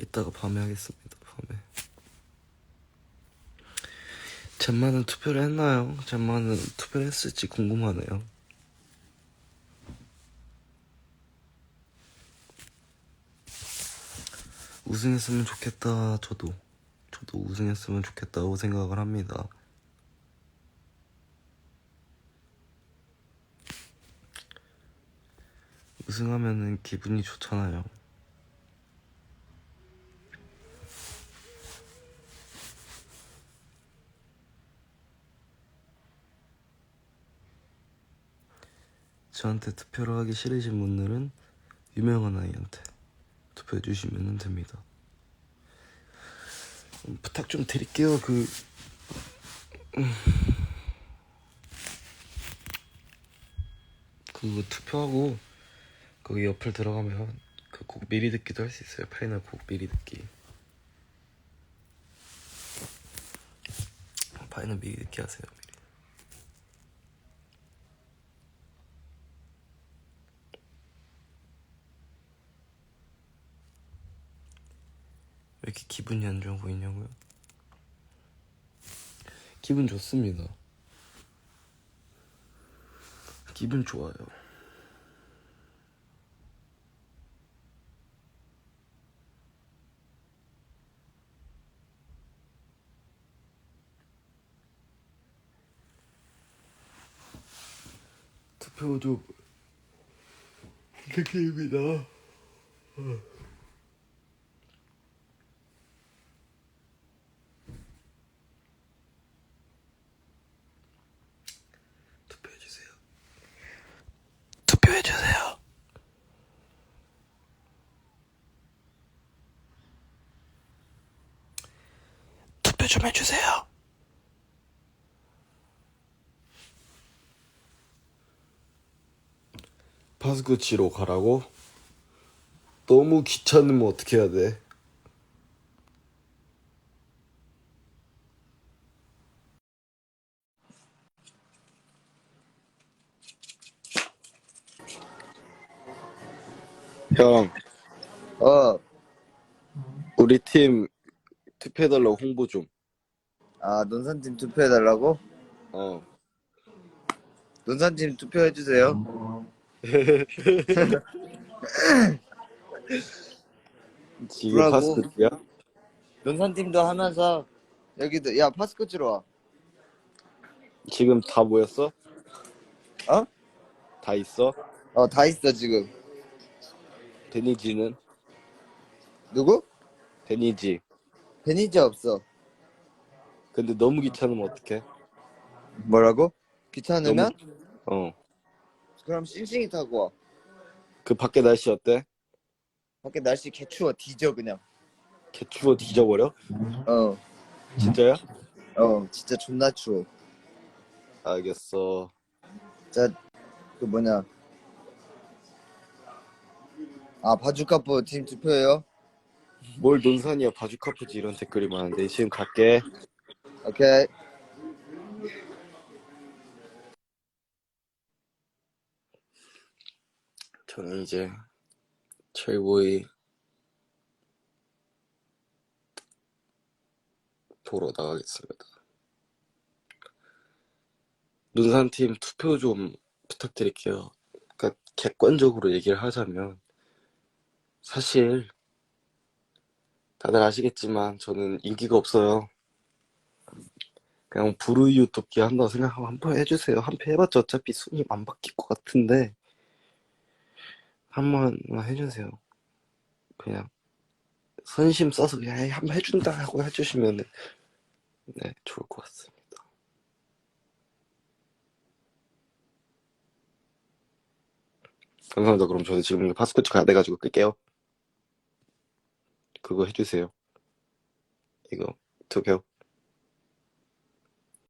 이따가 밤에 하겠습니다. 밤에. 잼마는 투표를 했나요? 잼마는 투표를 했을지 궁금하네요. 우승했으면 좋겠다. 저도 저도 우승했으면 좋겠다고 생각을 합니다. 우승하면은 기분이 좋잖아요. 저한테 투표를 하기 싫으신 분들은 유명한 아이한테 투표해 주시면 됩니다. 음, 부탁 좀 드릴게요. 그 음. 그거 투표하고 거기 옆을 들어가면 그 곡 미리 듣기도 할 수 있어요. 파이널 곡 미리 듣기. 파이널 미리 듣기 하세요. 미리. 왜 이렇게 기분이 안 좋아 보이냐고요? 기분 좋습니다. 기분 좋아요. 투표 좀 부탁드립니다. 투표해주세요. 투표해주세요. 투표 좀 해주세요. 파스코 치러 가라고? 너무 귀찮으면 어떻게 해야 돼? 형, 어, 우리 팀 투표해달라고 홍보 좀. 아, 논산팀 투표해달라고? 어. 논산팀 투표해주세요. 지금 뭐라고? 파스코야? 논산팀도 하면서, 여기도, 야, 파스코치로 와. 지금 다 모였어? 어? 다 있어? 어, 다 있어, 지금. 데니지는? 누구? 데니지. 베니지 없어. 근데 너무 귀찮으면 어떡해? 뭐라고? 귀찮으면? 어. 그럼 싱싱이 타고 와. 그 밖에 날씨 어때? 밖에 날씨 개 추워, 뒤져, 그냥. 개 추워 뒤져버려? 어, 진짜야? 어, 진짜 존나 추워. 알겠어. 자, 그 뭐냐. 아, 바주카포 팀 투표해요? 뭘 논산이야 바주카프지 이런 댓글이 많은데 지금 갈게. 오케이. 저는 이제 철보이 보러 나가겠습니다. 논산팀 투표 좀 부탁드릴게요. 그러니까 객관적으로 얘기를 하자면 사실 다들 아시겠지만 저는 인기가 없어요. 그냥 불우이웃 돕기 한다고 생각하고 한번 해주세요. 한 표 해봤자 어차피 순위 안 바뀔 것 같은데 한 번만 해주세요. 그냥 선심 써서 그냥 에이, 한번 해준다 하고 해주시면 네 좋을 것 같습니다. 감사합니다. 그럼 저는 지금 파스포트 가야 돼가지고 끌게요. 그거 해주세요. 이거 투표.